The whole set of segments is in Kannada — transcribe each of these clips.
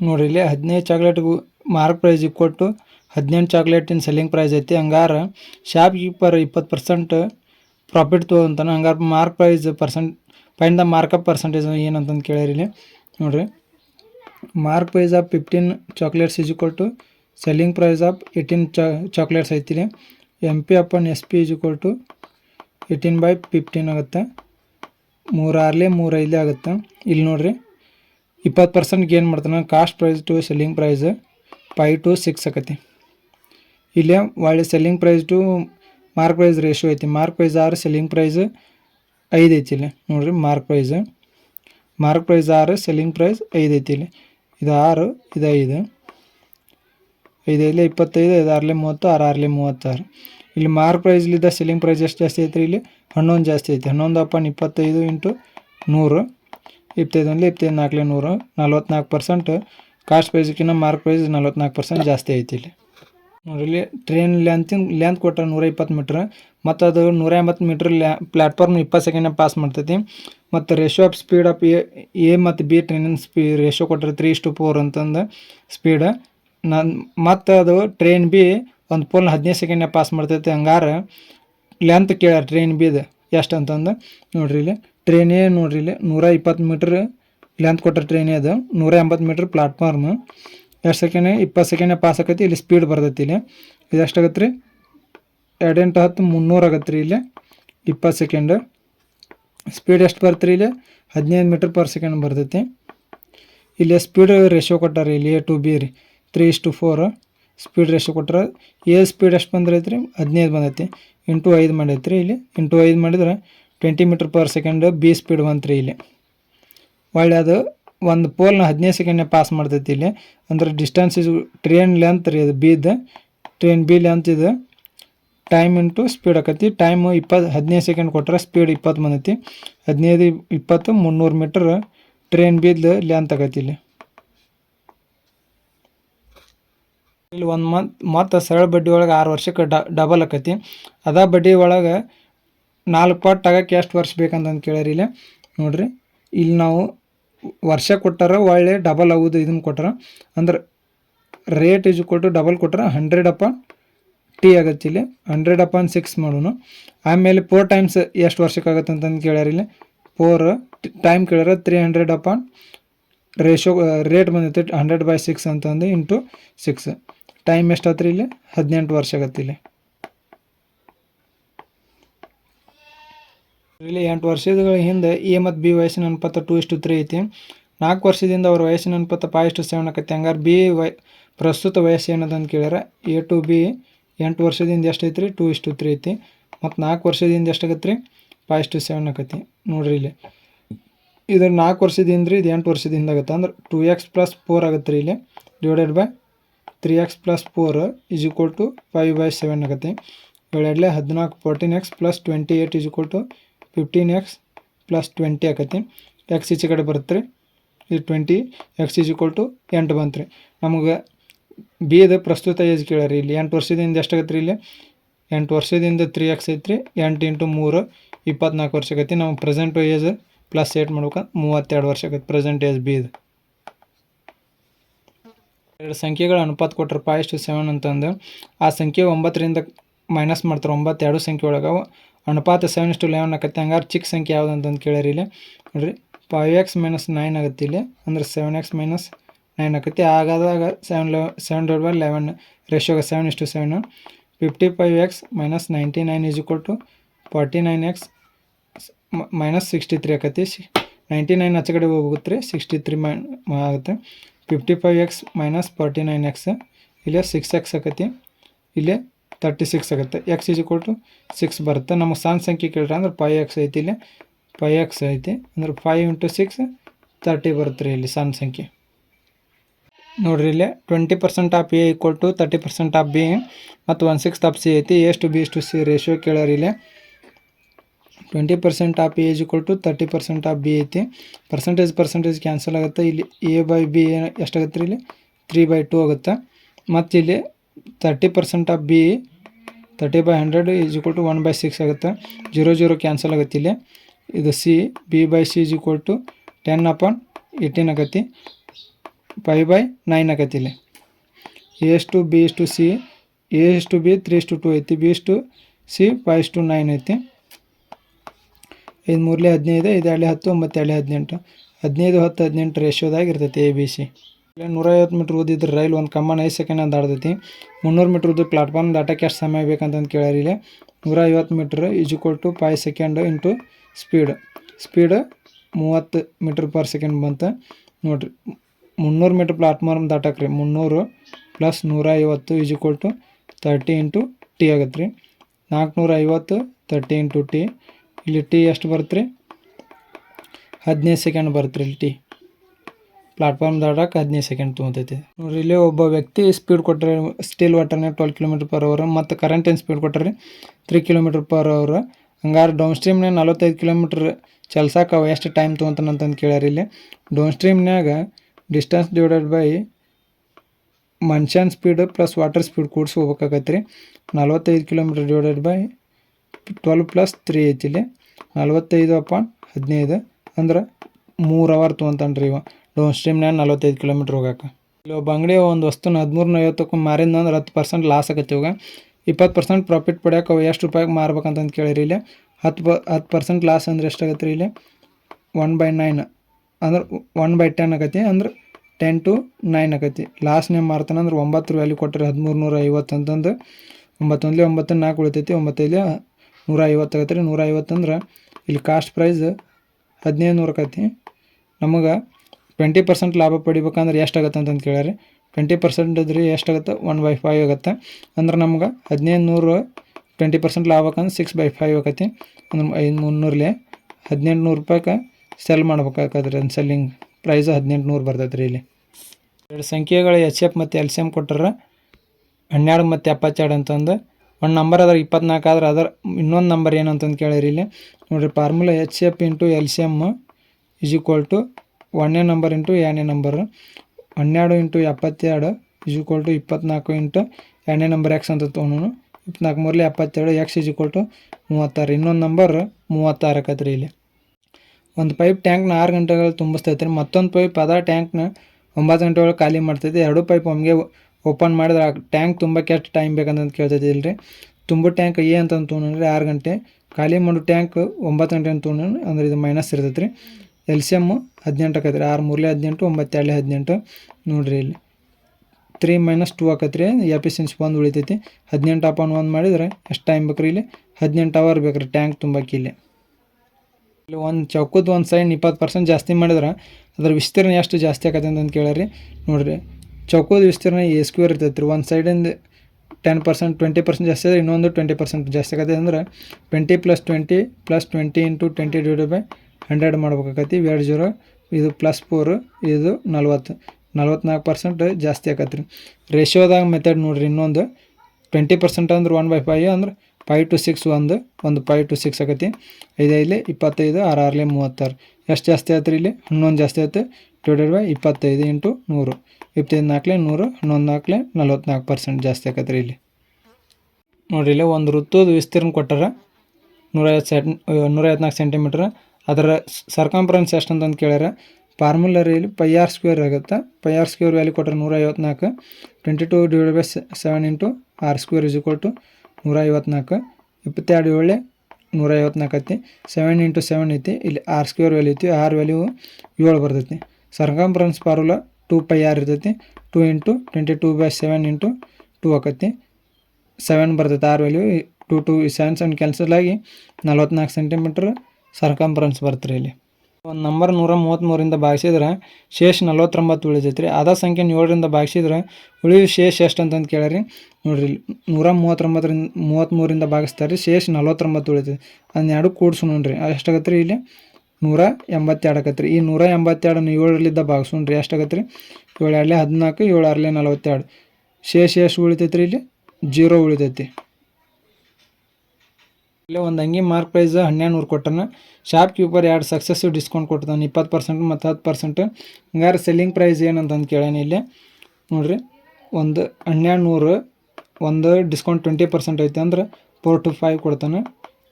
ನೋಡ್ರಿ, ಇಲ್ಲಿ ಹದಿನೈದು ಚಾಕ್ಲೇಟ್ಗೂ ಮಾರ್ಕ್ ಪ್ರೈಸ್ ಕೊಟ್ಟು ಹದಿನೆಂಟು ಚಾಕ್ಲೇಟಿನ ಸೆಲ್ಲಿಂಗ್ ಪ್ರೈಸ್ ಐತಿ. ಹಂಗಾರೆ ಶಾಪ್ ಕೀಪರ್ ಇಪ್ಪತ್ತು ಪರ್ಸೆಂಟ್ ಪ್ರಾಫಿಟ್ ತೊಗೊಂತಾನೆ ಹಂಗಾರೆ mark price percent find the markup percentage ಏನಂತಂದು ಕೇಳಿರಿ ಇಲ್ಲಿ. ನೋಡಿರಿ mark price of fifteen chocolates is equal to selling price of eighteen chocolates ಐತಿ ಇಲ್ಲಿ. M P upon S P is equal to eighteen by fifteen ಆಗುತ್ತೆ. ಮೂರು ಆರ್ಲಿ ಮೂರು ಐದೇ ಆಗುತ್ತೆ. ಇಲ್ಲಿ ನೋಡ್ರಿ ಇಪ್ಪತ್ತು ಪರ್ಸೆಂಟ್ ಗೇನ್ ಮಾಡ್ತಾನೆ. Cost price to selling price five to six ಆಕತಿ. ಇಲ್ಲೇ ಒಳ್ಳೆ selling price to mark price ratio ಐತಿ. ಮಾರ್ಕ್ ಪ್ರೈಸ್ ಆರು ಸೆಲ್ಲಿಂಗ್ ಪ್ರೈಸ್ ಐದು ಐತಿ ಇಲ್ಲಿ. ನೋಡಿರಿ ಮಾರ್ಕ್ ಪ್ರೈಸ್ ಮಾರ್ಕ್ ಪ್ರೈಸ್ ಆರು ಸೆಲ್ಲಿಂಗ್ ಪ್ರೈಸ್ ಐದು ಐತಿ ಇಲ್ಲಿ. ಇದು ಆರು, ಇದು ಐದು. ಐದು ಐದು ಇಪ್ಪತ್ತೈದು, ಐದು ಆರಲೆ ಮೂವತ್ತು, ಆರು ಆರಲೆ ಮೂವತ್ತಾರು. ಇಲ್ಲಿ ಮಾರ್ಕ್ ಪ್ರೈಸ್ಲಿದ್ದ ಸೆಲ್ಲಿಂಗ್ ಪ್ರೈಸ್ ಎಷ್ಟು ಜಾಸ್ತಿ ಐತ್ರಿ ಇಲ್ಲಿ? ಹನ್ನೊಂದು ಜಾಸ್ತಿ ಐತಿ. ಹನ್ನೊಂದು ಅಪ್ಪನ್ ಇಪ್ಪತ್ತೈದು ಇಂಟು ನೂರು. ಇಪ್ಪತ್ತೈದು ಅಂದರೆ ಇಪ್ಪತ್ತೈದು ನಾಲ್ಕಲೆ ನೂರು ನಲ್ವತ್ನಾಲ್ಕು ಪರ್ಸೆಂಟ್ ಕಾಸ್ಟ್ ಪ್ರೈಸ್ಕಿನ್ನ ಮಾರ್ಕ್ ಪ್ರೈಸ್ ನಲ್ವತ್ನಾಲ್ಕು ಪರ್ಸೆಂಟ್ ಜಾಸ್ತಿ ಐತಿ ಇಲ್ಲಿ. ನೋಡ್ರಿ ಇಲ್ಲಿ ಟ್ರೈನ್ ಲೆಂತಿನ ಲೆಂತ್ ಕೊಟ್ಟರೆ ನೂರ ಇಪ್ಪತ್ತು ಮೀಟ್ರ್ ಮತ್ತು ಅದು ನೂರ ಎಂಬತ್ತು ಮೀಟ್ರ್ ಲ್ಯಾ ಪ್ಲ್ಯಾಟ್ಫಾರ್ಮ್ ಇಪ್ಪತ್ತು ಸೆಕೆಂಡ್ ಪಾಸ್ ಮಾಡ್ತೈತಿ. ಮತ್ತು ratio of speed of A A ಮತ್ತು ಬಿ ಟ್ರೈನಿನ ಸ್ಪೀ ರೇಷೋ ಕೊಟ್ಟರೆ ತ್ರೀ ಇಷ್ಟು ಫೋರ್ ಅಂತಂದು ಸ್ಪೀಡ್ ನಾನು, ಮತ್ತು ಅದು ಟ್ರೈನ್ ಬಿ ಒಂದು ಪೋಲ್ ಹದಿನೈದು ಸೆಕೆಂಡ್ನಾಗ ಪಾಸ್ ಮಾಡ್ತೈತಿ. ಹಂಗಾರ ಲೆಂತ್ ಕೇಳ ಟ್ರೈನ್ ಬಿದು ಎಷ್ಟು ಅಂತಂದು. ನೋಡ್ರಿ ಇಲ್ಲಿ. ಟ್ರೈನ್ ನೋಡ್ರಿ ಇಲ್ಲಿ ನೂರ ಇಪ್ಪತ್ತು ಮೀಟ್ರ್ ಲೆಂತ್ ಕೊಟ್ಟ ಟ್ರೈನೇ ಅದು. ನೂರ ಎಂಬತ್ತು ಮೀಟ್ರ್ ಪ್ಲಾಟ್ಫಾರ್ಮ್ ಎರಡು ಸೆಕೆಂಡ್ ಇಪ್ಪತ್ತು ಸೆಕೆಂಡ್ ಪಾಸ್ ಆಕೈತಿ ಇಲ್ಲಿ ಸ್ಪೀಡ್ ಬರ್ತೈತಿ ಇಲ್ಲಿ. ಇದು ಎಷ್ಟು ಆಗತ್ತೆ ರೀ ಎರಡೆಂಟು ಹತ್ತು ಮುನ್ನೂರು ಆಗತ್ತೆ ರೀ ಇಲ್ಲಿ. ಇಪ್ಪತ್ತು ಸೆಕೆಂಡ್ ಸ್ಪೀಡ್ ಎಷ್ಟು ಬರ್ತೀರಿ ಇಲ್ಲಿ? ಹದಿನೈದು ಮೀಟ್ರ್ ಪರ್ ಸೆಕೆಂಡ್ ಬರ್ತೈತಿ. ಇಲ್ಲಿ ಸ್ಪೀಡ್ ರೇಷಿಯೋ ಕೊಟ್ಟಾರೆ ಇಲ್ಲಿ ಎ ಟು ಬಿ ರೀ. ತ್ರೀ ಇಷ್ಟು ಫೋರ್ ಸ್ಪೀಡ್ ರೇಷಿಯೋ ಕೊಟ್ಟರೆ ಏ ಸ್ಪೀಡ್ ಎಷ್ಟು ಬಂದ್ರೈತೆ ರೀ ಹದಿನೈದು ಬಂದೈತಿ. ಇಂಟು ಐದು ಮಾಡೈತೆ ರೀ ಇಲ್ಲಿ. ಇಂಟು ಐದು ಮಾಡಿದ್ರೆ twenty metre per second B speed ಬಂತು ರೀ ಇಲ್ಲಿ. ಒಳ್ಳೆ ಅದು. ಒಂದು ಪೋಲ್ನ ಹದಿನೈದು ಸೆಕೆಂಡ್ನೇ ಪಾಸ್ ಮಾಡ್ತೈತಿ ಇಲ್ಲಿ. ಅಂದ್ರೆ ಡಿಸ್ಟೆನ್ಸ್ ಇದು ಟ್ರೈನ್ ಲೆಂತ್ ರೀ ಅದು ಬಿದ್ದು ಟ್ರೈನ್ ಬಿ ಲೆಂತ್ ಇದು. ಟೈಮ್ ಇಂಟು ಸ್ಪೀಡ್ ಆಕತಿ. ಟೈಮು ಇಪ್ಪತ್ತು ಹದಿನೈದು ಸೆಕೆಂಡ್ ಕೊಟ್ಟರೆ ಸ್ಪೀಡ್ ಇಪ್ಪತ್ತು ಬಂದೈತಿ. ಹದಿನೈದು, ಇಪ್ಪತ್ತು, ಮುನ್ನೂರು ಮೀಟ್ರ್ ಟ್ರೈನ್ ಬಿದ್ದು ಲೆಂತ್ ಆಗೈತಿ ಇಲ್ಲಿ. ಇಲ್ಲಿ ಒಂದು ಮಂತ್, ಮತ್ತು ಸರಳ ಬಡ್ಡಿ ಒಳಗೆ ಆರು ವರ್ಷಕ್ಕೆ ಡಬಲ್ ಆಕತಿ. ಅದ ಬಡ್ಡಿ ಒಳಗೆ ನಾಲ್ಕು ಪಟ್ಟು ಆಗಕ್ಕೆ ಎಷ್ಟು ವರ್ಷ ಬೇಕಂತಂದು ಕೇಳ್ಯಾರ ಇಲ್ಲಿ? ನೋಡಿರಿ, ಇಲ್ಲಿ ನಾವು ವರ್ಷ ಕೊಟ್ಟಾರ ಒಳ್ಳೆ ಡಬಲ್ ಆಗೋದು ಇದನ್ನು ಕೊಟ್ಟಾರ ಅಂದ್ರೆ ರೇಟ್ ಇಸ್ ಕೊಟ್ಟು ಡಬಲ್ ಕೊಟ್ಟರೆ ಹಂಡ್ರೆಡ್ ಅಪಾನ್ ಟಿ ಆಗತ್ತೆ ಇಲ್ಲಿ. ಹಂಡ್ರೆಡ್ ಅಪಾನ್ ಸಿಕ್ಸ್ ಮಾಡೋಣ ಆಮೇಲೆ ಫೋರ್ ಟೈಮ್ಸ್ ಎಷ್ಟು ವರ್ಷಕ್ಕೆ ಆಗತ್ತೆ ಅಂತಂದು ಕೇಳ್ಯಾರ ಇಲ್ಲಿ? Four time ಕೇಳ್ಯಾರ three hundred upon ratio rate ಬಂದೈತೆ ಹಂಡ್ರೆಡ್ ಬೈ ಸಿಕ್ಸ್ ಅಂತಂದು ಇಂಟು ಸಿಕ್ಸ್ ಟೈಮ್ ಎಷ್ಟಾತ್ರಿ ಇಲ್ಲಿ? ಹದಿನೆಂಟು ವರ್ಷ ಆಗತ್ತೆ ಇಲ್ಲಿ. ಇಲ್ಲಿ ಎಂಟು ವರ್ಷದ ಹಿಂದೆ ಎ ಮತ್ತು ಬಿ ವಯಸ್ಸಿನ ಅನುಪಾತ ಟೂ ಇಷ್ಟು ತ್ರೀ ಐತಿ. ನಾಲ್ಕು ವರ್ಷದಿಂದ ಅವ್ರ ವಯಸ್ಸಿನ ಅನುಪಾತ ಫೈವ್ ಇಷ್ಟು ಸೆವೆನ್ ಆಕೈತಿ. ಹಂಗಾರೆ ಬಿ ವಯ, ಪ್ರಸ್ತುತ ವಯಸ್ಸು ಏನದಂತ ಕೇಳ್ಯಾರ? ಎ ಟು ಬಿ ಎಂಟು ವರ್ಷದಿಂದ ಎಷ್ಟು ಐತ್ರಿ? ಟೂ ಇಷ್ಟು ತ್ರೀ ಐತಿ. ಮತ್ತು ನಾಲ್ಕು ವರ್ಷದಿಂದ ಎಷ್ಟು ಆಗತ್ತೆ ರೀ ಫೈವ್ ಇಷ್ಟು ಸೆವೆನ್ ಆಕೈತಿ. ನೋಡ್ರಿ ಇಲ್ಲಿ. ಇದ್ರ ನಾಲ್ಕು ವರ್ಷದಿಂದ ರೀ, ಇದು ಎಂಟು ವರ್ಷದಿಂದ ಆಗುತ್ತೆ. ಅಂದ್ರೆ ಟೂ ಎಕ್ಸ್ ಪ್ಲಸ್ ಫೋರ್ ಆಗುತ್ತೆ ರೀ ಇಲ್ಲಿ. Divided by three X plus four is equal to five by seven ಆಗತ್ತೆ. ಹೇಳಿ ಹದಿನಾಲ್ಕು fourteen X plus twenty eight is equal to fifteen X plus twenty ಆಕತಿ. ಎಕ್ಸ್ ಈಚೆ ಕಡೆ ಬರುತ್ತೆ ರೀ. ಇದು twenty X is equal to ಎಂಟು ಬಂತು ರೀ. ನಮಗೆ ಬಿ ಅದು ಪ್ರಸ್ತುತ ಏಜ್ ಕೇಳ್ಯಾರಿ ಇಲ್ಲಿ ಎಂಟು ವರ್ಷದಿಂದ ಎಷ್ಟು ಆಗತ್ತೆ ರೀ ಇಲ್ಲಿ? ಎಂಟು ವರ್ಷದಿಂದ ತ್ರೀ ಎಕ್ಸ್ ಐತ್ರಿ. ಎಂಟು ಇಂಟು ಮೂರು, ಇಪ್ಪತ್ನಾಲ್ಕು ವರ್ಷ ಆಗೈತಿ ನಾವು ಪ್ರೆಸೆಂಟ್ ಏಜ್ ಪ್ಲಸ್ ಏಟ್ ಮಾಡ್ಬೇಕು. ಮೂವತ್ತೆರಡು ವರ್ಷ ಆಗತ್ತೆ ಪ್ರೆಸೆಂಟ್ ಏಜ್ ಬಿ ಇದು ಎರಡು ಸಂಖ್ಯೆಗಳ ಅನುಪಾತ ಕೊಟ್ಟರೆ ಫೈವ್ ಟು ಸೆವೆನ್ ಅಂತಂದು. ಆ ಸಂಖ್ಯೆ ಒಂಬತ್ತರಿಂದ ಮೈನಸ್ ಮಾಡ್ತಾರೆ. ಒಂಬತ್ತೆರಡು ಸಂಖ್ಯೆ ಒಳಗೆ ಅನುಪಾತ ಸೆವೆನ್ ಇಷ್ಟು ಲೆವೆನ್ ಆಕತ್ತೆ ಹಂಗಾರೆ ಚಿಕ್ಕ ಸಂಖ್ಯೆ ಯಾವ್ದು ಅಂತಂದು ಕೇಳ್ಯಾರ ಇಲ್ಲಿ. ನೋಡಿರಿ ಫೈವ್ ಎಕ್ಸ್ ಮೈನಸ್ ನೈನ್ ಆಗುತ್ತೆ ಇಲ್ಲಿ. ಅಂದ್ರೆ ಸೆವೆನ್ ಎಕ್ಸ್ ಮೈನಸ್ ನೈನ್ ಆಕತಿ ಆಗಾದಾಗ seven eleven seven divide by eleven ರೇಷಿಯೋಗ seven ಇಷ್ಟು seven fifty five X minus ninety nine is equal to forty nine X minus sixty three ಆಕತಿ ನೈಂಟಿ ನೈನ್ ಆಚೆ ಕಡೆ ಹೋಗುತ್ತೆ ರೀ ಸಿಕ್ಸ್ಟಿ ತ್ರೀ ಮೈ ಆಗುತ್ತೆ. Fifty five X minus forty nine X ಇಲ್ಲೇ ಸಿಕ್ಸ್ ಎಕ್ಸ್ ಆಕತಿ ಇಲ್ಲೇ ತರ್ಟಿ ಸಿಕ್ಸ್ ಆಗುತ್ತೆ. X is equal to six ಬರುತ್ತೆ. ನಮಗೆ ಸಣ್ಣ ಸಂಖ್ಯೆ ಕೇಳಿದ್ರೆ ಅಂದ್ರೆ ಫೈ ಎಕ್ಸ್ ಐತಿ ಇಲ್ಲಿ. ಫೈ ಎಕ್ಸ್ ಐತಿ. ಅಂದ್ರೆ ಫೈವ್ ಇಂಟು ಸಿಕ್ಸ್ ತರ್ಟಿ ಬರುತ್ತೆ ರೀ ಇಲ್ಲಿ ಸಣ್ಣ ಸಂಖ್ಯೆ. ನೋಡ್ರಿ ಇಲ್ಲಿ twenty percent of A equal to thirty percent of B ಮತ್ತು ಒನ್ ಸಿಕ್ಸ್ ಆಫ್ ಸಿ ಐತಿ. ಎಷ್ಟು ಬಿ ಎಷ್ಟು ಸಿ ರೇಷಿಯೋ ಕೇಳ್ಯಾರ ಇಲ್ಲಿ. Twenty percent of A equal to thirty percent of B ಐತಿ. ಪರ್ಸೆಂಟೇಜ್ ಪರ್ಸೆಂಟೇಜ್ ಕ್ಯಾನ್ಸಲ್ ಆಗುತ್ತೆ. ಇಲ್ಲಿ ಎ ಬೈ ಬಿ ಎಷ್ಟಾಗುತ್ತೆ ರೀ ಇಲ್ಲಿ? ತ್ರೀ ಬೈ ಟು ಆಗುತ್ತೆ. ಮತ್ತು ಇಲ್ಲಿ thirty percent of B thirty by hundred is equal to one by six ಆಗುತ್ತೆ. ಜೀರೋ ಜೀರೋ ಕ್ಯಾನ್ಸಲ್ ಆಗುತ್ತೆ ಇಲ್ಲಿ. ಇದು C B by C is equal to ten upon eighteen ಆಗತ್ತೆ. ಫೈ ಬೈ ನೈನ್ ಆಗತ್ತೆ ಇಲ್ಲಿ. Is to B is to C is to B three is to ಐತಿ. B is to C five to nine ಐತಿ. ಐದು ಮೂರಲೆ ಹದಿನೈದು ಐದು ಎಳೆ ಹತ್ತು, ಒಂಬತ್ತು ಎಳೆ ಹದಿನೆಂಟು. ಹದಿನೈದು, ಹತ್ತು, ಹದಿನೆಂಟು ರೇಷೋದಾಗಿರ್ತೈತಿ ಎ ಬಿ ಸಿ ನೂರೈವತ್ತು ಮೀಟ್ರ್ ಉದ್ದಿದ್ರೆ ರೈಲ್ ಒಂದು ಕಮ್ಮನ್ ಐದು ಸೆಕೆಂಡ್ ದಾಡ್ತೈತಿ ಮುನ್ನೂರು ಮೀಟ್ರ್ ಉದ್ದ ಪ್ಲಾಟ್ಫಾರ್ಮ್ ದಾಟಕ್ಕೆ ಎಷ್ಟು ಸಮಯ ಬೇಕಂತಂದು ಕೇಳ್ಯಾರ ಇಲ್ಲಿ. ನೂರ ಐವತ್ತು metre equal to five second into speed speed ಮೂವತ್ತು ಮೀಟ್ರ್ ಪರ್ ಸೆಕೆಂಡ್ ಬಂತು. ನೋಡಿರಿ, ಮುನ್ನೂರು ಮೀಟ್ರ್ ಪ್ಲಾಟ್ಫಾರ್ಮ್ ದಾಟಕ್ಕೆ ರೀ, ಮುನ್ನೂರು ಪ್ಲಸ್ ನೂರ ಐವತ್ತು equal to thirty into T ಆಗತ್ತೆ ರೀ. ನಾಲ್ಕುನೂರ ಐವತ್ತು ತರ್ಟಿ ಇಂಟು ಟಿ ಇಲ್ಲಿ ಟಿ ಎಷ್ಟು ಬರುತ್ತೆ ರೀ ಹದಿನೈದು ಸೆಕೆಂಡ್ ಬರುತ್ತೆ ರೀ ಇಲ್ಲಿ ಟಿ ಪ್ಲಾಟ್ಫಾರ್ಮ್ ದಾಟಕ್ಕೆ ಹದಿನೈದು ಸೆಕೆಂಡ್ ತೊಗೊತೈತಿ. ನೋಡ್ರಿ, ಇಲ್ಲಿ ಒಬ್ಬ ವ್ಯಕ್ತಿ ಸ್ಪೀಡ್ ಕೊಟ್ಟರೆ ಸ್ಟೀಲ್ ವಾಟರ್ನ ಟ್ವೆಲ್ ಕಿಲೋಮೀಟ್ರ್ ಪರ್ ಅವರ್ ಮತ್ತು ಕರೆಂಟಿನ ಸ್ಪೀಡ್ ಕೊಟ್ಟರೆ ತ್ರೀ ಕಿಲೋಮೀಟ್ರ್ ಪರ್ ಅವರ್ ಹಂಗಾರೆ ಡೌನ್ ಸ್ಟ್ರೀಮ್ನೇ ನಲವತ್ತೈದು ಕಿಲೋಮೀಟ್ರ್ ಚಲ್ಸಕ್ಕೆ ಅವ, ಎಷ್ಟು ಟೈಮ್ ತೊಗೊಂತಾನಂತಂದು ಕೇಳ್ಯಾರ ಇಲ್ಲಿ. ಡೌನ್ ಸ್ಟ್ರೀಮ್ನಾಗ ಡಿಸ್ಟೆನ್ಸ್ ಡಿವೈಡೆಡ್ ಬೈ ಮನುಷ್ಯನ ಸ್ಪೀಡ್ ಪ್ಲಸ್ ವಾಟರ್ ಸ್ಪೀಡ್ ಕೂಡಿಸಿ ಹೋಗ್ಬೇಕಾಗತ್ತೆ ರೀ ನಲ್ವತ್ತೈದು kilometre divided by twelve plus three ಐತಿ ಇಲ್ಲಿ. ನಲ್ವತ್ತೈದು ಅಪಾನ್ ಹದಿನೈದು ಅಂದ್ರೆ ಮೂರು ಅವರ್ ತೊಗೊತಾನೆ ರೀ ಇವ. ಡೌನ್ ಸ್ಟ್ರೀಮ್ನಾಗ ನಲ್ವತ್ತೈದು ಕಿಲೋಮೀಟ್ರ್ ಹೋಗಕ್ಕೆ ಇಲ್ಲಿ ಒಬ್ಬ ಅಂಗಡಿ ಒಂದು ವಸ್ತುನ ಹದಿಮೂರು ಐವತ್ತಕ್ಕೆ ಮಾರಿಂದ ಅಂದ್ರೆ ಹತ್ತು ಪರ್ಸೆಂಟ್ ಲಾಸ್ ಆಗತ್ತೆ ಇವಾಗ. ಇಪ್ಪತ್ತು ಪರ್ಸೆಂಟ್ ಪ್ರಾಫಿಟ್ ಪಡೆಯೋಕೆ ಅವು ಎಷ್ಟು ರೂಪಾಯಿಗೆ ಮಾರ್ಬೇಕಂತಂದು ಕೇಳಿರಿ ಇಲ್ಲಿ. ಹತ್ತು ಪ, ಹತ್ತು ಪರ್ಸೆಂಟ್ ಲಾಸ್ ಅಂದ್ರೆ ಎಷ್ಟಾಗತ್ತೆ ರೀ ಇಲ್ಲಿ? ಒನ್ ಬೈ ನೈನ್ ಅಂದ್ರೆ ಒನ್ ಬೈ ಟೆನ್ ಆಗತ್ತೆ ಅಂದ್ರೆ ಟೆನ್ ಟು ನೈನ್ ಆಗೈತಿ ನೇಮ್ ಮಾರ್ತಾನೆ ಅಂದ್ರೆ ಒಂಬತ್ತು ವ್ಯಾಲ್ಯೂ ಕೊಟ್ಟರೆ ಹದಿಮೂರು ನೂರ ಐವತ್ತು ಅಂತಂದು ಒಂಬತ್ತೊಂದಲೇ ಒಂಬತ್ತು ನಾಲ್ಕು ಉಳಿತೈತಿ ಒಂಬತ್ತೈದು ನೂರ ಐವತ್ತು ಆಗತ್ತೆ ರೀ ನೂರ ಐವತ್ತು ಅಂದ್ರೆ ಇಲ್ಲಿ ಕಾಸ್ಟ್ ಪ್ರೈಸ್ ಹದಿನೈದು ನೂರು ಆಕೈತಿ ನಮಗೆ ಟ್ವೆಂಟಿ ಪರ್ಸೆಂಟ್ ಲಾಭ ಪಡಿಬೇಕಂದ್ರೆ ಎಷ್ಟಾಗತ್ತೆ ಅಂತಂದು ಕೇಳ್ಯಾರಿ. ಟ್ವೆಂಟಿ ಪರ್ಸೆಂಟ್ ಇದ್ರಿ ಎಷ್ಟಾಗತ್ತೆ? ಒನ್ ಬೈ ಫೈವ್ ಆಗುತ್ತೆ. ಅಂದ್ರೆ ನಮ್ಗೆ ಹದಿನೈದು ನೂರು ಟ್ವೆಂಟಿ ಪರ್ಸೆಂಟ್ ಲಾಭ ಬೇಕಂದ್ರೆ ಸಿಕ್ಸ್ ಬೈ ಫೈವ್ ಆಗತ್ತೆ. ಅಂದ್ರೆ ಐದು ಮುನ್ನೂರಲೆ ಹದಿನೆಂಟು ನೂರು ರೂಪಾಯಿಗೆ ಸೆಲ್ ಮಾಡ್ಬೇಕಾಗತ್ತೆ ರೀ ಸೆಲ್ಲಿಂಗ್ ಪ್ರೈಸ್ ಹದಿನೆಂಟು ನೂರು ಬರ್ತೈತೆ ರೀ ಇಲ್ಲಿ. ಎರಡು ಸಂಖ್ಯೆಗಳು ಎಚ್ ಎಫ್ ಮತ್ತು ಎಲ್ ಸಿ ಎಂ ಕೊಟ್ಟರೆ. ಹನ್ನೆರಡು ಮತ್ತು ಎಪ್ಪತ್ತೆರಡು ಅಂತಂದು. ಒಂದು ನಂಬರ್ ಅದ್ರ ಇಪ್ಪತ್ನಾಲ್ಕು ಆದ್ರೆ ಅದರ ಇನ್ನೊಂದು ನಂಬರ್ ಏನಂತಂದು ಕೇಳಿರಿ ಇಲ್ಲಿ. ನೋಡಿರಿ formula H F into L C M is equal to ಒಂದನೇ ನಂಬರ್ ಇಂಟು ಎರಡನೇ ನಂಬರ್ ಹನ್ನೆರಡು ಇಂಟು ಎಪ್ಪತ್ತೆರಡು ಇಸ್ ಈಕ್ವಲ್ ಟು ಇಪ್ಪತ್ನಾಲ್ಕು ಇಂಟು ಎರಡನೇ ನಂಬರ್ ಎಕ್ಸ್ ಅಂತ ತೊಗೊಂಡು ಇಪ್ಪತ್ನಾಲ್ಕು ಮೂರಲ್ಲಿ ಎಪ್ಪತ್ತೆರಡು ಎಕ್ಸ್ ಇಸ್ ಈಕ್ವಲ್ ಟು ಮೂವತ್ತಾರು. ಇನ್ನೊಂದು ನಂಬರ್ ಮೂವತ್ತಾರು ಆಕತ್ರಿ ಇಲ್ಲಿ. ಒಂದು ಪೈಪ್ ಟ್ಯಾಂಕ್ನ ಆರು ಗಂಟೆಗಳು ತುಂಬಿಸ್ತೈತೆ ರೀ ಮತ್ತೊಂದು ಪೈಪ್ ಅದ ಟ್ಯಾಂಕ್ನ ಒಂಬತ್ತು ಗಂಟೆಗಳು ಖಾಲಿ ಮಾಡ್ತೈತಿ. ಎರಡು ಪೈಪ್ ಒಮ್ಗೆ ಓಪನ್ ಮಾಡಿದ್ರೆ ಆ ಟ್ಯಾಂಕ್ ತುಂಬಕ್ಕೆ ಎಷ್ಟು ಟೈಮ್ ಬೇಕಂತ ಕೇಳ್ತೈತಿ ಇಲ್ರಿ. ತುಂಬ ಟ್ಯಾಂಕ್ ಏ ಅಂತ ತೊಗೊಂಡ್ರಿ ಆರು ಗಂಟೆ ಖಾಲಿ ಮಾಡೋ ಟ್ಯಾಂಕ್ ಒಂಬತ್ತು ಗಂಟೆ ಅಂತ ತೊಗೊಂಡ್ರಿ ಅಂದ್ರೆ ಇದು ಮೈನಸ್ ಇರ್ತೈತೆ ರೀ ಎಲ್ ಸಿ ಎಮ್ಮು ಹದಿನೆಂಟು ಆಕೈತೆ ರೀ ಆರು ಮೂರಲೆ ಹದಿನೆಂಟು ಒಂಬತ್ತು ಎರಡಲೆ ಹದಿನೆಂಟು. ನೋಡಿರಿ ಇಲ್ಲಿ. ತ್ರೀ ಮೈನಸ್ ಟೂ ಆಕೈತೆ ರೀ ಎಫಿಷಿಯನ್ಸಿ ಒಂದು ಉಳಿತೈತಿ. ಹದಿನೆಂಟು ಅಪಾನ್ ಒಂದು ಮಾಡಿದ್ರೆ ಎಷ್ಟು ಟೈಮ್ ಬೇಕು ರೀ ಇಲ್ಲಿ? ಹದಿನೆಂಟು ಅವರ್ ಬೇಕು ರೀ ಟ್ಯಾಂಕ್ ತುಂಬಕ್ಕೆ ಇಲ್ಲಿ. ಇಲ್ಲಿ ಒಂದು ಚೌಕದ ಒಂದು ಸೈಡ್ ಇಪ್ಪತ್ತು ಪರ್ಸೆಂಟ್ ಜಾಸ್ತಿ ಮಾಡಿದ್ರೆ ಅದ್ರ ವಿಸ್ತೀರ್ಣ ಎಷ್ಟು ಜಾಸ್ತಿ ಆಕತ್ತೆ ಅಂತ ಕೇಳಿರಿ. ನೋಡಿರಿ. ಚೌಕದ ವಿಸ್ತೀರ್ಣ ಎ ಸ್ಕ್ವೇರ್ ಇರ್ತೈತೆ ರೀ ಒಂದು ಸೈಡಿಂದ ಟೆನ್ ಪರ್ಸೆಂಟ್ ಟ್ವೆಂಟಿ ಪರ್ಸೆಂಟ್ ಜಾಸ್ತಿ ಆದರೆ ಇನ್ನೊಂದು ಟ್ವೆಂಟಿ ಪರ್ಸೆಂಟ್ ಜಾಸ್ತಿ ಆಗತ್ತೆ ಅಂದ್ರೆ twenty plus twenty plus twenty into twenty divide by hundred ಮಾಡ್ಬೇಕಾಕತಿ, ಎರಡು ಜೀರೋ, ಇದು ಪ್ಲಸ್ ಫೋರ್ ಇದು ನಲ್ವತ್ತು. ನಲ್ವತ್ನಾಲ್ಕು ಪರ್ಸೆಂಟ್ ಜಾಸ್ತಿ ಆಕತ್ತೆ ರೀ ರೇಷಿಯೋದಾಗ ಮೆಥಡ್ ನೋಡಿರಿ, ಇನ್ನೊಂದು ಟ್ವೆಂಟಿ ಪರ್ಸೆಂಟ್ ಅಂದ್ರೆ ಒನ್ ಬೈ ಫೈವ್ ಅಂದ್ರೆ ಫೈವ್ ಟು ಸಿಕ್ಸ್ ಒಂದು ಒಂದು ಫೈವ್ ಟು ಸಿಕ್ಸ್ ಆಗೈತಿ ಐದೈದಲೆ ಇಪ್ಪತ್ತೈದು, ಆರು ಆರ್ಲೆ ಮೂವತ್ತಾರು. ಎಷ್ಟು ಜಾಸ್ತಿ ಆಯ್ತು ರೀ ಇಲ್ಲಿ? ಹನ್ನೊಂದು ಜಾಸ್ತಿ ಆಯ್ತು ಡಿವೈಡೆಡ್ ಬೈ ಇಪ್ಪತ್ತೈದು ಇಂಟು ನೂರು. ಇಪ್ಪತ್ತೈದು ನಾಲ್ಕಲೆ ನೂರು ಹನ್ನೊಂದು ನಾಲ್ಕಲೆ ನಲ್ವತ್ನಾಲ್ಕು ಪರ್ಸೆಂಟ್ ಜಾಸ್ತಿ ಆಗತ್ತೆ ರೀ ಇಲ್ಲಿ. ನೋಡಿರಿ, ಇಲ್ಲಿ ಒಂದು ಋತುದ ವಿಸ್ತೀರ್ಣ ಕೊಟ್ಟಾರ. ನೂರೈವತ್ತು ಸೆಂಟ್, ನೂರೈವತ್ನಾಲ್ಕು ಸೆಂಟಿಮೀಟ್ರ್ ಅದರ ಸರ್ಕಂಫರೆನ್ಸ್ ಎಷ್ಟು ಅಂತಂದು ಕೇಳ್ಯಾರ? ಫಾರ್ಮುಲರಿಯಲ್ಲಿ ಪೈ ಆರ್ ಸ್ಕ್ವೇರ್ ಆಗುತ್ತೆ ಪೈ ಆರ್ ಸ್ಕ್ವೇರ್ ವ್ಯಾಲ್ಯೂ ಕೊಟ್ಟರೆ ನೂರ ಐವತ್ನಾಲ್ಕು twenty two divide by seven into R square is equal to ನೂರ ಐವತ್ನಾಲ್ಕು ಇಪ್ಪತ್ತೆರಡು ಏಳೆ ನೂರ ಐವತ್ನಾಲ್ಕು ಐತಿ. ಸೆವೆನ್ ಇಂಟು ಸೆವೆನ್ ಐತಿ. ಇಲ್ಲಿ ಆರ್ ಸ್ಕ್ವೇರ್ ವ್ಯಾಲ್ಯೂ ಐತಿ. ಆರ್ ವ್ಯಾಲ್ಯೂ ಏಳು ಬರ್ತೈತಿ. Circumference formula two pi R ಇರ್ತೈತಿ. Two into twenty two by seven into two ಆಕತಿ. ಸೆವೆನ್ ಬರ್ತೈತೆ. R value two two seven seven cancel ಆಗಿ ನಲ್ವತ್ನಾಲ್ಕು ಸೆಂಟಿಮೀಟ್ರ್ ಸರ್ಕಂಫರೆನ್ಸ್ ಬರ್ತೀರಿ ಇಲ್ಲಿ. ಒಂದು ನಂಬರ್ ನೂರ ಮೂವತ್ತ್ಮೂರಿಂದ ಭಾಗಿಸಿದ್ರೆ ಶೇಷ ನಲ್ವತ್ತೊಂಬತ್ತು ಉಳಿತೈತೆ ರೀ ಅದ ಸಂಖ್ಯೆ ಏಳರಿಂದ ಭಾಗಿಸಿದ್ರೆ ಉಳಿಯು ಶೇಷ ಎಷ್ಟು ಅಂತಂದು ಕೇಳಿರಿ. ನೋಡ್ರಿ ಇಲ್ಲಿ ನೂರ ಮೂವತ್ತೊಂಬತ್ತರಿಂದ ಮೂವತ್ತ್ಮೂರಿಂದ ಭಾಗಿಸ್ತಾರೆ ರೀ ಶೇಷ ನಲ್ವತ್ತೊಂಬತ್ತು ಉಳಿತೈತೆ ಅದನ್ನ ಎರಡು ಕೂಡ್ಸು ನೋಡ್ರಿ ಎಷ್ಟಾಗತ್ತೆ ರೀ ಇಲ್ಲಿ? ನೂರ ಎಂಬತ್ತೆರಡು ಆಕತ್ತೆ ರೀ ಈ ನೂರ ಎಂಬತ್ತೆರಡನ್ನು ಏಳರಲ್ಲಿದ್ದ ಭಾಗಿಸೋಣ್ರಿ. ಎಷ್ಟಾಗತ್ತೆ ರೀ ಏಳು ಎರಡಲೆ ಹದಿನಾಲ್ಕು ಏಳು ಆರಲೆ ನಲವತ್ತೆರಡು. ಶೇಷ ಎಷ್ಟು ಉಳಿತೈತೆ ರೀ ಇಲ್ಲಿ? ಜೀರೋ ಉಳಿತೈತಿ. ಇಲ್ಲೇ ಒಂದು ಅಂಗಿ ಮಾರ್ಕ್ ಪ್ರೈಸ್ ಹನ್ನೆರಡು ನೂರು ಕೊಟ್ಟನ. ಶಾಪ್ ಕೀಪರ್ ಎರಡು ಸಕ್ಸಸ್ಸಿವ್ ಡಿಸ್ಕೌಂಟ್ ಕೊಟ್ಟಿದ್ದಾನೆ ಇಪ್ಪತ್ತು ಪರ್ಸೆಂಟ್ ಮತ್ತು ಹತ್ತು ಪರ್ಸೆಂಟ್ ಹಂಗಾರೆ ಸೆಲ್ಲಿಂಗ್ ಪ್ರೈಸ್ ಏನಂತಂದು ಕೇಳೇನಿ ಇಲ್ಲಿ. ನೋಡಿರಿ, ಒಂದು ಹನ್ನೆರಡು ನೂರು ಒಂದು ಡಿಸ್ಕೌಂಟ್ ಟ್ವೆಂಟಿ ಪರ್ಸೆಂಟ್ ಐತೆ ಅಂದ್ರೆ ಫೋರ್ ಟು ಫೈವ್ ಕೊಡ್ತಾನೆ.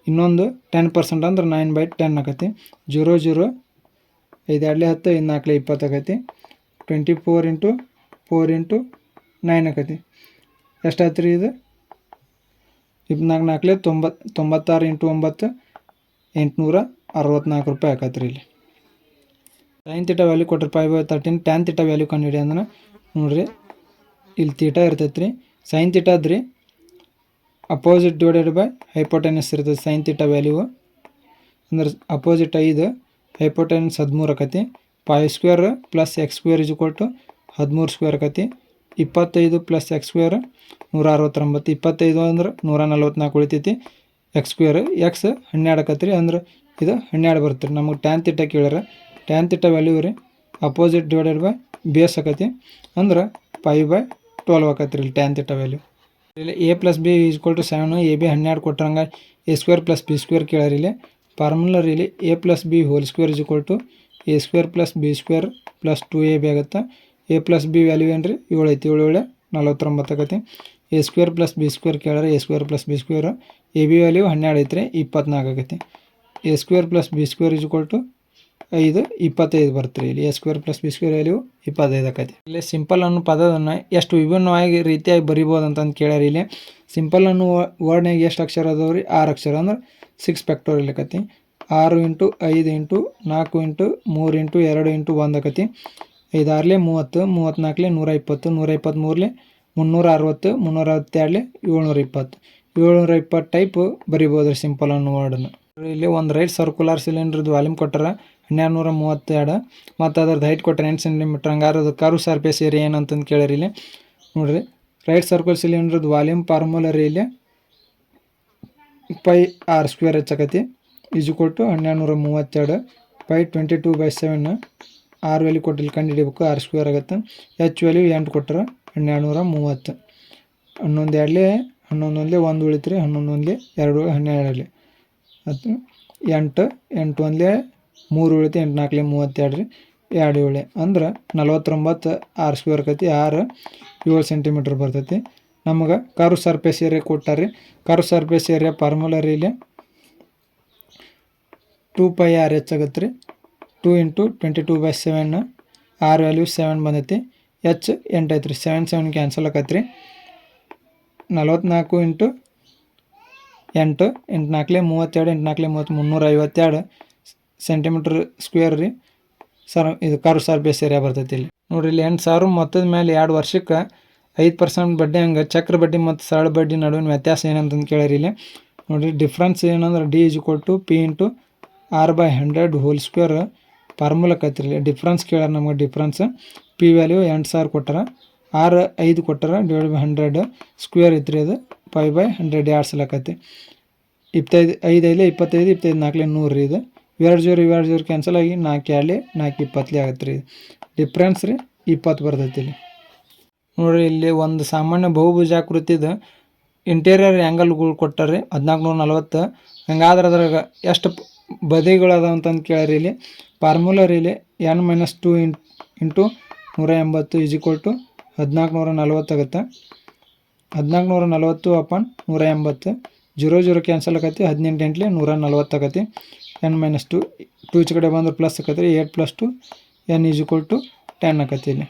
ಇನ್ನೊಂದು ಟೆನ್ ಪರ್ಸೆಂಟ್ ಅಂದ್ರೆ ನೈನ್ ಬೈ ಟೆನ್ ಆಕತಿ. ಜೀರೋ ಜೀರೋ ಐದು ಎರಡು ಹತ್ತು, ಐದು ನಾಲ್ಕು ಇಪ್ಪತ್ತು ಆಕೈತಿ. Twenty four into four into nine ಆಕತಿ. ಎಷ್ಟಾಯ್ತು ರೀ ಇದು? ಇಪ್ಪತ್ನಾಲ್ಕು ನಾಲ್ಕಲೆ ತೊಂಬತ್ತು ತೊಂಬತ್ತಾರು ಇಂಟು ಒಂಬತ್ತು, ಎಂಟುನೂರ ಅರವತ್ನಾಲ್ಕು ರೂಪಾಯಿ ಆಕತ್ರಿ ಇಲ್ಲಿ. ಸೈನ್ ತೀಟ ವ್ಯಾಲ್ಯೂ ಕೊಟ್ಟರೆ five by thirteen tan theta value ಕಂಡು ಅಂದ್ರೆ ನೋಡಿರಿ, ಇಲ್ಲಿ ತೀಟ ಇರ್ತೈತೆ ರೀ ಸೈನ್ ತೀಟ ಅದ್ರಿ ಅಪೋಸಿಟ್ ಡಿವೈಡೆಡ್ ಬೈ ಹೈಪೋಟೆನಸ್ ಇರ್ತೈತೆ ಸೈನ್ ತೀಟ ವ್ಯಾಲ್ಯೂ ಅಂದ್ರೆ ಅಪೋಸಿಟ್ ಐದು ಹೈಪೋಟೆನ್ಸ್ ಹದಿಮೂರು ಆಕತಿ. Five square plus X square is ಕೊಟ್ಟು ಹದಿಮೂರು ಸ್ಕ್ವೇರ್ ಆಕತಿ. ಇಪ್ಪತ್ತೈದು ಪ್ಲಸ್ ಎಕ್ಸ್ ಸ್ಕ್ವೇರ್ ನೂರ ಅರವತ್ತೊಂಬತ್ತು ಇಪ್ಪತ್ತೈದು ಅಂದ್ರೆ ನೂರ ನಲ್ವತ್ನಾಲ್ಕು ಉಳಿತೈತಿ. ಎಕ್ಸ್ ಸ್ಕ್ವೇರ್ ಎಕ್ಸ್ ಹನ್ನೆರಡು ಆಕತ್ರಿ ಅಂದ್ರೆ ಇದು ಹನ್ನೆರಡು ಬರ್ತೀರಿ ನಮಗೆ ಟ್ಯಾನ್ ತಿಟ್ಟ ಕೇಳ್ಯಾರ. ಟ್ಯಾನ್ ತಿಟ್ಟ ವ್ಯಾಲ್ಯೂ ರೀ ಅಪೋಸಿಟ್ ಡಿವೈಡೆಡ್ ಬೈ ಬೇಸ್ ಆಕತಿ ಅಂದ್ರೆ ಫೈವ್ ಬೈ ಟ್ವೆಲ್ವ್ ಆಕತ್ರಿ ಇಲ್ಲಿ ಟ್ಯಾನ್ ತಿಟ್ಟ ವ್ಯಾಲ್ಯೂ ಇಲ್ಲಿ A plus B is equal to seven A B ಹನ್ನೆರಡು ಕೊಟ್ಟರಂಗೆ A square plus B square ಕೇಳ್ಯಾರ ಇಲ್ಲಿ. ಫಾರ್ಮುಲರ್ ಇಲ್ಲಿ A plus B whole square is to A square plus B square plus two a b ಆಗುತ್ತೆ. ಎ ಪ್ಲಸ್ ಬಿ ವ್ಯಾಲ್ಯೂ ಏನು ರೀ ಏಳು ಐತಿ, ಏಳು ಏಳು, ನಲ್ವತ್ತೊಂಬತ್ತು ಆಕತಿ A square plus B square ಕೇಳಿದ್ರೆ A square plus B square A B value ಹನ್ನೆರಡು ಐತ್ರಿ, ಇಪ್ಪತ್ನಾಲ್ಕು ಆಗೈತಿ A square plus B square is to ಐದು, ಇಪ್ಪತ್ತೈದು ಬರ್ತೀರಿ. ಇಲ್ಲಿ A square plus B square value ಇಪ್ಪತ್ತೈದು ಆಕೈತಿ ಇಲ್ಲಿ ಸಿಂಪಲ್ ಅನ್ನೋ ಪದವನ್ನು ಎಷ್ಟು ವಿಭಿನ್ನವಾಗಿ ರೀತಿಯಾಗಿ ಬರಿಬೋದು ಅಂತಂದು ಕೇಳ್ಯಾರ ಇಲ್ಲಿ. ಸಿಂಪಲ್ ಅನ್ನೋ ವರ್ಡ್ನಾಗ ಎಷ್ಟು ಅಕ್ಷರ ಅದಾವ ರೀ? ಆರು ಅಕ್ಷರ. ಅಂದ್ರೆ ಸಿಕ್ಸ್ ಫ್ಯಾಕ್ಟೋರಿಯಲ್ ಆಕತಿ ಆರು ಇಂಟು ಐದು ಇಂಟು ನಾಲ್ಕು ಇಂಟು ಮೂರು ಇಂಟು ಎರಡು ಇಂಟು ಒಂದು ಆಕತಿ ಐದು ಆರ್ಲೆ ಮೂವತ್ತು ಮೂವತ್ತ್ನಾಲ್ಕಲೆ ನೂರ ಇಪ್ಪತ್ತು ನೂರ ಇಪ್ಪತ್ತ್ಮೂರಲೆ ಮುನ್ನೂರ ಅರವತ್ತು ಮುನ್ನೂರ ಅರವತ್ತೆರಡಲೆ ಏಳ್ನೂರ ಇಪ್ಪತ್ತು ಏಳ್ನೂರ ಇಪ್ಪತ್ತು ಟೈಪ್ ಬರಿಬೋದು ರೀ ಸಿಂಪಲ್ ಅನ್ನೋ ವರ್ಡನ್ನು ಇಲ್ಲಿ ಒಂದು ರೈಟ್ ಸರ್ಕುಲರ್ ಸಿಲಿಂಡ್ರದ್ದು ವಾಲ್ಯೂಮ್ ಕೊಟ್ಟರೆ ಹನ್ನೆರಡು ನೂರ ಮೂವತ್ತೆರಡು ಮತ್ತು ಅದ್ರದ್ದು ಹೈಟ್ ಕೊಟ್ಟರೆ ಎಂಟು ಸೆಂಟಿಮೀಟ್ರ್ ಹಂಗಾರೆ ಅದು ಕರು ಸರ್ಫೇಸ್ ಏರಿಯಾ ಏನಂತಂದು ಕೇಳಿರಿ ಇಲ್ಲಿ. ನೋಡಿರಿ ರೈಟ್ ಸರ್ಕಲ್ ಸಿಲಿಂಡ್ರದ್ದು ವಾಲ್ಯೂಮ್ ಫಾರ್ಮುಲಾ ರೀ ಇಲ್ಲಿ. ಪೈ ಆರ್ ಸ್ಕ್ವೇರ್ ಹೆಚ್ಚಾಕತಿ. ಈಜು ಕೊಟ್ಟು ಹನ್ನೆರಡು ನೂರ ಮೂವತ್ತೆರಡು pi twenty two by seven R value ಕೊಟ್ಟು ಇಲ್ಲಿ ಕಂಡು ಹಿಡಿಬೇಕು, ಆರ್ ಸ್ಕ್ವೇರ್ ಆಗುತ್ತೆ. ಎಚ್ ವ್ಯಾಲ್ಯೂ ಎಂಟು ಕೊಟ್ಟರೆ ಹನ್ನೆರಡು ನೂರ ಮೂವತ್ತು. ಹನ್ನೊಂದು ಎರಡಲಿ ಹನ್ನೊಂದು ಒಂದಲೇ ಒಂದು ಉಳಿತ್ರಿ, ಹನ್ನೊಂದು ಒಂದಲೇ ಎರಡು ಹನ್ನೆರಡಲ್ಲಿ ಮತ್ತು ಎಂಟು ಎಂಟು ಒಂದಲೇ ಮೂರು ಉಳಿತು ಎಂಟು ನಾಲ್ಕಲೇ ಮೂವತ್ತೆರಡು ರೀ ಎರಡು ಏಳೆ ಅಂದ್ರೆ ನಲ್ವತ್ತೊಂಬತ್ತು ಆರು ಸ್ಕ್ವೇರ್ ಆಕತಿ ಆರು ಏಳು ಸೆಂಟಿಮೀಟ್ರ್ ಬರ್ತೈತಿ. ನಮಗೆ ಕರು ಸರ್ಫೇಸ್ ಏರಿಯಾ ಕೊಟ್ಟಾರೆ. ಕರು ಸರ್ಫೇಸ್ ಏರಿಯಾ ಫಾರ್ಮುಲಾ ರೀ ಇಲ್ಲಿ ಟೂ ಪೈ ಆರ್ ಎಚ್ ಆಗತ್ತೆ ರೀ two into twenty two by seven R value seven ಬಂದೈತಿ. ಎಚ್ ಎಂಟು ಐತ್ರಿ. ಸೆವೆನ್ ಸೆವೆನ್ ಕ್ಯಾನ್ಸಲ್ ಆಕತ್ರಿ. ನಲ್ವತ್ನಾಲ್ಕು ಇಂಟು ಎಂಟು ಎಂಟು ನಾಲ್ಕಲೇ ಮೂವತ್ತೆರಡು, ಎಂಟು ನಾಲ್ಕಲೇ ಮೂವತ್ತು ಮುನ್ನೂರ ಐವತ್ತೆರಡು ಸೆಂಟಿಮೀಟ್ರ್ ಸ್ಕ್ವೇರ್ ರೀ. ಸರ್ ಇದು ಕರು ಸರ್ಫೇಸ್ ಏರಿಯಾ ಬರ್ತೈತಿ ಇಲ್ಲಿ. ನೋಡಿರಿ ಇಲ್ಲಿ ಎಂಟು ಸಾವಿರ ಮೊತ್ತದ ಮೇಲೆ ಎರಡು ವರ್ಷಕ್ಕೆ ಐದು ಪರ್ಸೆಂಟ್ ಬಡ್ಡಿ ಹಂಗೆ ಚಕ್ರ ಬಡ್ಡಿ ಮತ್ತು ಸರಳ ಬಡ್ಡಿ ನಡುವಿನ ವ್ಯತ್ಯಾಸ ಏನಂತಂದು ಕೇಳ್ಯಾರ ಇಲ್ಲಿ. ನೋಡಿರಿ ಡಿಫ್ರೆನ್ಸ್ ಏನಂದ್ರೆ ಡಿ ಇಜ್ ಕೊಟ್ಟು P into R by hundred whole square formula ಕತ್ತಿರಲಿ difference ಕೇಳ್ಯಾರ ನಮಗೆ ಡಿಫ್ರೆನ್ಸ್ ಪಿ ವ್ಯಾಲ್ಯೂ ಎಂಟು ಸಾವಿರ ಕೊಟ್ಟಾರ. ಆರು ಐದು ಕೊಟ್ಟಾರ. ಡಿವೈಡ್ ಬೈ ಹಂಡ್ರೆಡ್ ಸ್ಕ್ವೇರ್ ಐತ್ರಿ ಅದು. ಫೈವ್ ಬೈ ಹಂಡ್ರೆಡ್ ಎರಡು ಸಲ ಇಪ್ಪತ್ತೈದು, ಐದು ಐದು ಇಪ್ಪತ್ತೈದು ಇಪ್ಪತ್ತೈದು ನಾಲ್ಕಲೆ ನೂರು ರೀ ಇದು. ಇವೆರಡು ಜೋರು ಇವೆರಡು ಜೋರು ಕ್ಯಾನ್ಸಲ್ ಆಗಿ ನಾಲ್ಕು ಎರಡು ನಾಲ್ಕು ಇಪ್ಪತ್ತಲಿ ಆಗತ್ತೆ ರೀ ಡಿಫ್ರೆನ್ಸ್ ರೀ ಇಪ್ಪತ್ತು ಬರ್ತೈತಿ ಇಲ್ಲಿ. ನೋಡಿರಿ ಇಲ್ಲಿ ಒಂದು ಸಾಮಾನ್ಯ ಬಹುಭುಜಾಕೃತಿದು ಇಂಟೀರಿಯರ್ ಆ್ಯಂಗಲ್ಗಳು ಕೊಟ್ಟಾರೆ ಹದಿನಾಲ್ಕು ನೂರ ನಲ್ವತ್ತು. ಹಂಗಾದ್ರೆ ಅದ್ರಾಗ ಎಷ್ಟು ಪ್- ಬದಿಗಳು ಅದಾವ ಅಂತಂದು ಕೇಳ್ರಿ ಇಲ್ಲಿ ಫಾರ್ಮುಲಾ ರೀ ಇಲ್ಲಿ N minus two in into ನೂರ ಎಂಬತ್ತು ಇಸ್ ಈಕ್ವಲ್ ಟು ಹದಿನಾಲ್ಕು ನೂರ ನಲ್ವತ್ತು ಆಗುತ್ತೆ. ಹದಿನಾಲ್ಕು ನೂರ ನಲ್ವತ್ತು ಅಪಾನ್ ನೂರ ಎಂಬತ್ತು. ಜೀರೋ ಜೀರೋ ಕ್ಯಾನ್ಸಲ್ ಆಗತ್ತೆ. ಹದಿನೆಂಟು ಎಂಟ್ಲಿ ನೂರ ನಲ್ವತ್ತು ಆಗತ್ತೆ. ಎನ್ ಮೈನಸ್ ಟು ಟು ಈಚೆ ಕಡೆ ಬಂದ್ರೆ ಪ್ಲಸ್ ಆಗತ್ತೆ. ರೀ eight plus two N is equal to ten ಆಕತಿ ಇಲ್ಲಿ.